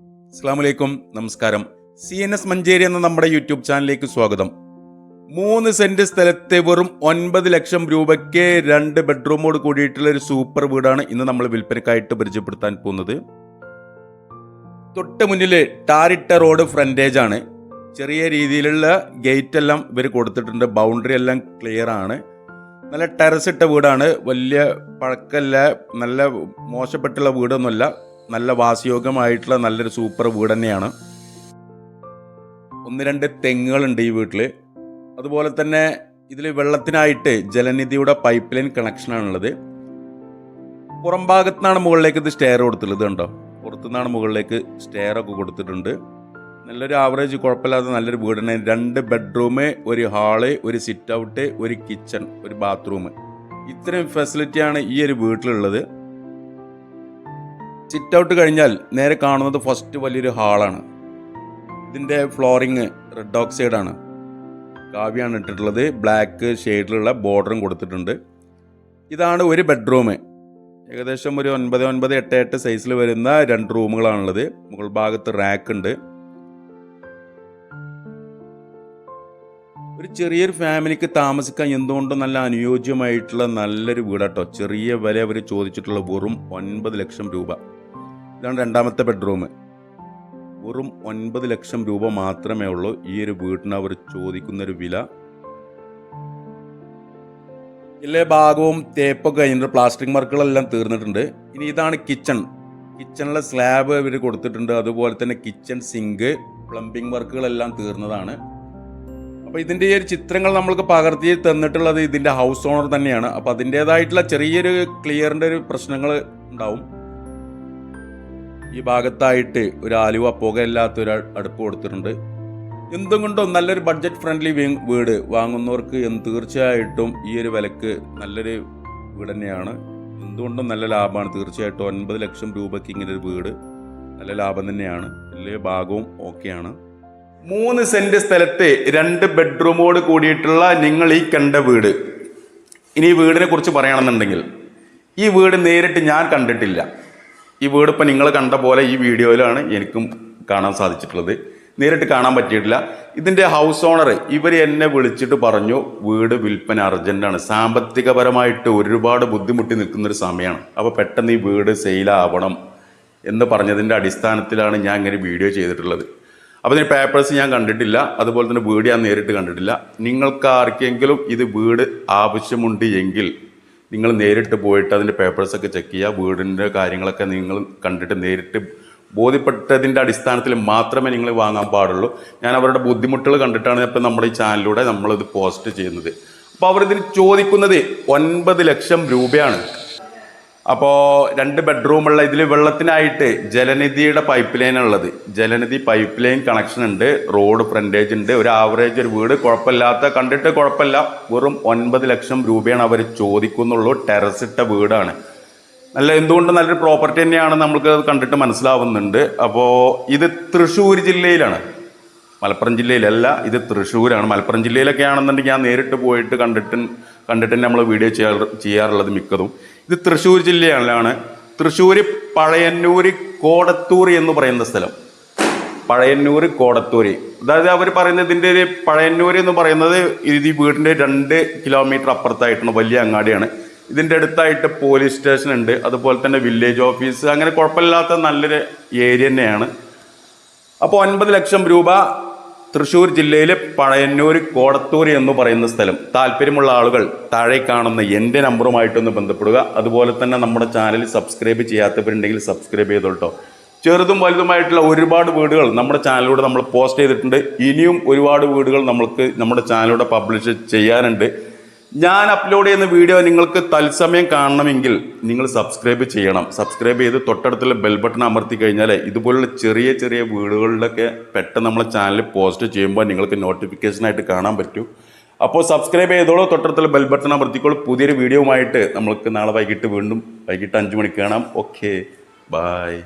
അസ്സാം വലൈക്കും നമസ്കാരം. സി എൻ എസ് മഞ്ചേരി എന്ന നമ്മുടെ യൂട്യൂബ് ചാനലിലേക്ക് സ്വാഗതം. മൂന്ന് സെന്റ് സ്ഥലത്തെ വെറും ഒൻപത് ലക്ഷം രൂപയ്ക്ക് രണ്ട് ബെഡ്റൂമോട് കൂടിയിട്ടുള്ള ഒരു സൂപ്പർ വീടാണ് ഇന്ന് നമ്മൾ വിൽപ്പനക്കായിട്ട് പരിചയപ്പെടുത്താൻ പോകുന്നത്. തൊട്ട് മുന്നിൽ ടാറിട്ട റോഡ് ഫ്രണ്ടേജ് ആണ്. ചെറിയ രീതിയിലുള്ള ഗേറ്റ് എല്ലാം ഇവർ കൊടുത്തിട്ടുണ്ട്. ബൗണ്ടറി എല്ലാം ക്ലിയർ ആണ്. നല്ല ടെറസ് ഇട്ട വീടാണ്. വലിയ പഴക്കല്ല നല്ല മോശപ്പെട്ടുള്ള വീടൊന്നുമല്ല. നല്ല വാസയോഗ്യമായിട്ടുള്ള നല്ലൊരു സൂപ്പർ വീട് തന്നെയാണ്. ഒന്ന് രണ്ട് തെങ്ങുകളുണ്ട് ഈ വീട്ടിൽ അതുപോലെ തന്നെ ഇതിൽ വെള്ളത്തിനായിട്ട് ജലനിധിയുടെ പൈപ്പ് ലൈൻ കണക്ഷനാണുള്ളത് പുറം ഭാഗത്തുനിന്നാണ് മുകളിലേക്ക് ഇത് സ്റ്റെയർ കൊടുത്തിട്ടുള്ളത് കണ്ടോ? പുറത്തുനിന്നാണ് മുകളിലേക്ക് സ്റ്റെയർ ഒക്കെ കൊടുത്തിട്ടുണ്ട്. നല്ലൊരു ആവറേജ് കുഴപ്പമില്ലാത്ത നല്ലൊരു വീട് തന്നെ. രണ്ട് ബെഡ്റൂം ഒരു ഹാൾ ഒരു സിറ്റ് ഔട്ട് ഒരു കിച്ചൺ ഒരു ബാത്റൂം ഇത്രയും ഫെസിലിറ്റിയാണ് ഈ ഒരു വീട്ടിലുള്ളത്. സിറ്റ് ഔട്ട് കഴിഞ്ഞാൽ നേരെ കാണുന്നത് ഫസ്റ്റ് വലിയൊരു ഹാളാണ് ഇതിന്റെ ഫ്ലോറിങ് റെഡ് ഓക്സൈഡാണ് കാവ്യാണ് ഇട്ടിട്ടുള്ളത്. ബ്ലാക്ക് ഷെയ്ഡിലുള്ള ബോർഡറും കൊടുത്തിട്ടുണ്ട്. ഇതാണ് ഒരു ബെഡ്റൂം ഏകദേശം ഒരു ഒൻപത് ഒൻപത് എട്ട് എട്ട് സൈസിൽ വരുന്ന രണ്ട് റൂമുകളാണുള്ളത് മുകൾ ഭാഗത്ത് റാക്ക് ഉണ്ട്. ഒരു ചെറിയൊരു ഫാമിലിക്ക് താമസിക്കാൻ എന്തുകൊണ്ടും നല്ല അനുയോജ്യമായിട്ടുള്ള നല്ലൊരു വീടാട്ടോ. ചെറിയ വില അവർ ചോദിച്ചിട്ടുള്ള വെറും ഒൻപത് ലക്ഷം രൂപ. ഇതാണ് രണ്ടാമത്തെ ബെഡ്റൂം. വെറും ഒൻപത് ലക്ഷം രൂപ മാത്രമേ ഉള്ളൂ ഈ ഒരു വീടിന് അവർ ചോദിക്കുന്നൊരു വില. എല്ലാ ഭാഗവും തേപ്പൊക്കെ കഴിഞ്ഞിട്ട് പ്ലാസ്റ്റിക് വർക്കുകളെല്ലാം തീർന്നിട്ടുണ്ട്. ഇനി ഇതാണ് കിച്ചൺ. കിച്ചണിലെ സ്ലാബ് ഇവർ കൊടുത്തിട്ടുണ്ട്. അതുപോലെ തന്നെ കിച്ചൺ സിങ്ക് പ്ലംബിംഗ് വർക്കുകളെല്ലാം തീർന്നതാണ്. അപ്പോൾ ഇതിന്റെ ഒരു ചിത്രങ്ങൾ നമ്മൾക്ക് പകർത്തി തന്നിട്ടുള്ളത് ഇതിന്റെ ഹൗസ് ഓണർ തന്നെയാണ്. അപ്പോൾ അതിന്റേതായിട്ടുള്ള ചെറിയൊരു ക്ലിയറിന്റെ ഒരു പ്രശ്നങ്ങൾ ഉണ്ടാവും. ഈ ഭാഗത്തായിട്ട് ഒരു ആലുവ പുകയില്ലാത്ത ഒരു അടുപ്പ് കൊടുത്തിട്ടുണ്ട്. എന്തും കൊണ്ടും നല്ലൊരു ബഡ്ജറ്റ് ഫ്രണ്ട്ലി വീട് വാങ്ങുന്നവർക്ക് തീർച്ചയായിട്ടും ഈ ഒരു വിലക്ക് നല്ലൊരു വീട് തന്നെയാണ്. എന്തുകൊണ്ടും നല്ല ലാഭമാണ്. തീർച്ചയായിട്ടും ഒൻപത് ലക്ഷം രൂപയ്ക്ക് ഇങ്ങനെ ഒരു വീട് നല്ല ലാഭം തന്നെയാണ്. എല്ലാ ഭാഗവും ഓക്കെയാണ് മൂന്ന് സെന്റ് സ്ഥലത്ത് രണ്ട് ബെഡ്റൂമോട് കൂടിയിട്ടുള്ള നിങ്ങൾ ഈ കണ്ട വീട്. ഇനി ഈ വീടിനെ കുറിച്ച് പറയുകയാണെന്നുണ്ടെങ്കിൽ ഈ വീട് നേരിട്ട് ഞാൻ കണ്ടിട്ടില്ല. ഈ വീട് ഇപ്പം നിങ്ങൾ കണ്ട പോലെ ഈ വീഡിയോയിലാണ് എനിക്കും കാണാൻ സാധിച്ചിട്ടുള്ളത്. നേരിട്ട് കാണാൻ പറ്റിയിട്ടില്ല. ഇതിന്റെ ഹൗസ് ഓണർ ഇവർ എന്നെ വിളിച്ചിട്ട് പറഞ്ഞു വീട് വിൽപ്പന അർജന്റാണ് സാമ്പത്തികപരമായിട്ട് ഒരുപാട് ബുദ്ധിമുട്ടി നിൽക്കുന്നൊരു സമയമാണ്. അപ്പോൾ പെട്ടെന്ന് ഈ വീട് സെയിലാവണം എന്ന് പറഞ്ഞതിന്റെ അടിസ്ഥാനത്തിലാണ് ഞാൻ ഇങ്ങനെ വീഡിയോ ചെയ്തിട്ടുള്ളത്. അപ്പോൾ ഇതിന് പേപ്പേഴ്സ് ഞാൻ കണ്ടിട്ടില്ല. അതുപോലെ തന്നെ വീട് ഞാൻ നേരിട്ട് കണ്ടിട്ടില്ല. നിങ്ങൾക്ക് ആർക്കെങ്കിലും ഇത് വീട് ആവശ്യമുണ്ട് എങ്കിൽ നിങ്ങൾ നേരിട്ട് പോയിട്ട് അതിന്റെ പേപ്പേഴ്സൊക്കെ ചെക്ക് ചെയ്യുക. വീടിന്റെ കാര്യങ്ങളൊക്കെ നിങ്ങൾ കണ്ടിട്ട് നേരിട്ട് ബോധ്യപ്പെട്ടതിന്റെ അടിസ്ഥാനത്തിൽ മാത്രമേ നിങ്ങൾ വാങ്ങാൻ പാടുള്ളൂ. ഞാൻ അവരുടെ ബുദ്ധിമുട്ടുകൾ കണ്ടിട്ടാണ് ഇപ്പം നമ്മുടെ ഈ ചാനലിലൂടെ നമ്മളിത് പോസ്റ്റ് ചെയ്യുന്നത്. അപ്പോൾ അവരിതിന് ചോദിക്കുന്നത് ഒൻപത് ലക്ഷം രൂപയാണ്. അപ്പോൾ രണ്ട് ബെഡ്റൂമുള്ള ഇതിൽ വെള്ളത്തിനായിട്ട് ജലനിധിയുടെ പൈപ്പ് ലൈൻ ഉള്ളത്. ജലനിധി പൈപ്പ് ലൈൻ കണക്ഷൻ ഉണ്ട് റോഡ് ഫ്രണ്ടേജ് ഉണ്ട്. ഒരു ആവറേജ് ഒരു വീട് കുഴപ്പമില്ലാത്ത കണ്ടിട്ട് കുഴപ്പമില്ല. വെറും ഒൻപത് ലക്ഷം രൂപയാണ് അവർ ചോദിക്കുന്നുള്ളൂ. ടെറസ് ഇട്ട വീടാണ്. നല്ല എന്തുകൊണ്ട് നല്ലൊരു പ്രോപ്പർട്ടി തന്നെയാണ് നമ്മൾക്ക് അത് കണ്ടിട്ട് മനസ്സിലാവുന്നുണ്ട്. അപ്പോൾ ഇത് തൃശ്ശൂർ ജില്ലയിലാണ്. മലപ്പുറം ജില്ലയിലല്ല ഇത് തൃശ്ശൂരാണ്. മലപ്പുറം ജില്ലയിലൊക്കെ ആണെന്നുണ്ടെങ്കിൽ ഞാൻ നേരിട്ട് പോയിട്ട് കണ്ടിട്ട് കണ്ടിട്ട് നമ്മൾ വീഡിയോ ചെയ്യാറ് ചെയ്യാറുള്ളത് മിക്കതും. ഇത് തൃശ്ശൂർ ജില്ലയിലാണ്. തൃശ്ശൂർ പഴയന്നൂർ കോടത്തൂർ എന്ന് പറയുന്ന സ്ഥലം. പഴയന്നൂർ കോടത്തൂർ അതായത് അവർ പറയുന്നത് ഇതിന്റെ ഒരു പഴയന്നൂർ എന്ന് പറയുന്നത് ഇത് ഈ വീടിന്റെ രണ്ട് കിലോമീറ്റർ അപ്പുറത്തായിട്ടാണ് വലിയ അങ്ങാടിയാണ്. ഇതിന്റെ അടുത്തായിട്ട് പോലീസ് സ്റ്റേഷൻ ഉണ്ട്. അതുപോലെ തന്നെ വില്ലേജ് ഓഫീസ്. അങ്ങനെ കുഴപ്പമില്ലാത്ത നല്ലൊരു ഏരിയ തന്നെയാണ്. അപ്പോൾ ഒൻപത് ലക്ഷം രൂപ തൃശ്ശൂർ ജില്ലയിലെ പഴയന്നൂർ കോടത്തൂർ എന്ന് പറയുന്ന സ്ഥലം. താല്പര്യമുള്ള ആളുകൾ താഴെ കാണുന്ന എന്റെ നമ്പറുമായിട്ടൊന്ന് ബന്ധപ്പെടുക. അതുപോലെ തന്നെ നമ്മുടെ ചാനൽ സബ്സ്ക്രൈബ് ചെയ്യാത്തവരുണ്ടെങ്കിൽ സബ്സ്ക്രൈബ് ചെയ്തോട്ടോ. ചെറുതും വലുതുമായിട്ടുള്ള ഒരുപാട് വീടുകൾ നമ്മുടെ ചാനലിലൂടെ നമ്മൾ പോസ്റ്റ് ചെയ്തിട്ടുണ്ട്. ഇനിയും ഒരുപാട് വീടുകൾ നമ്മൾക്ക് നമ്മുടെ ചാനലിലൂടെ പബ്ലിഷ് ചെയ്യാനുണ്ട്. ഞാൻ അപ്ലോഡ് ചെയ്യുന്ന വീഡിയോ നിങ്ങൾക്ക് തത്സമയം കാണണമെങ്കിൽ നിങ്ങൾ സബ്സ്ക്രൈബ് ചെയ്യണം. സബ്സ്ക്രൈബ് ചെയ്ത് തൊട്ടടുത്തുള്ള ബെൽ ബട്ടൺ അമർത്തി കഴിഞ്ഞാൽ ഇതുപോലുള്ള ചെറിയ ചെറിയ വീടുകളിലൊക്കെ പെട്ടെന്ന് നമ്മളെ ചാനൽ പോസ്റ്റ് ചെയ്യുമ്പോൾ നിങ്ങൾക്ക് നോട്ടിഫിക്കേഷനായിട്ട് കാണാൻ പറ്റും. അപ്പോൾ സബ്സ്ക്രൈബ് ചെയ്തോളൂ തൊട്ടടുത്തുള്ള ബെൽ ബട്ടൺ അമർത്തിക്കോളൂ. പുതിയൊരു ആയിട്ട് നമ്മൾക്ക് നാളെ വൈകിട്ട് വീണ്ടും വൈകിട്ട് അഞ്ച് മണിക്ക് കാണാം. Okay bye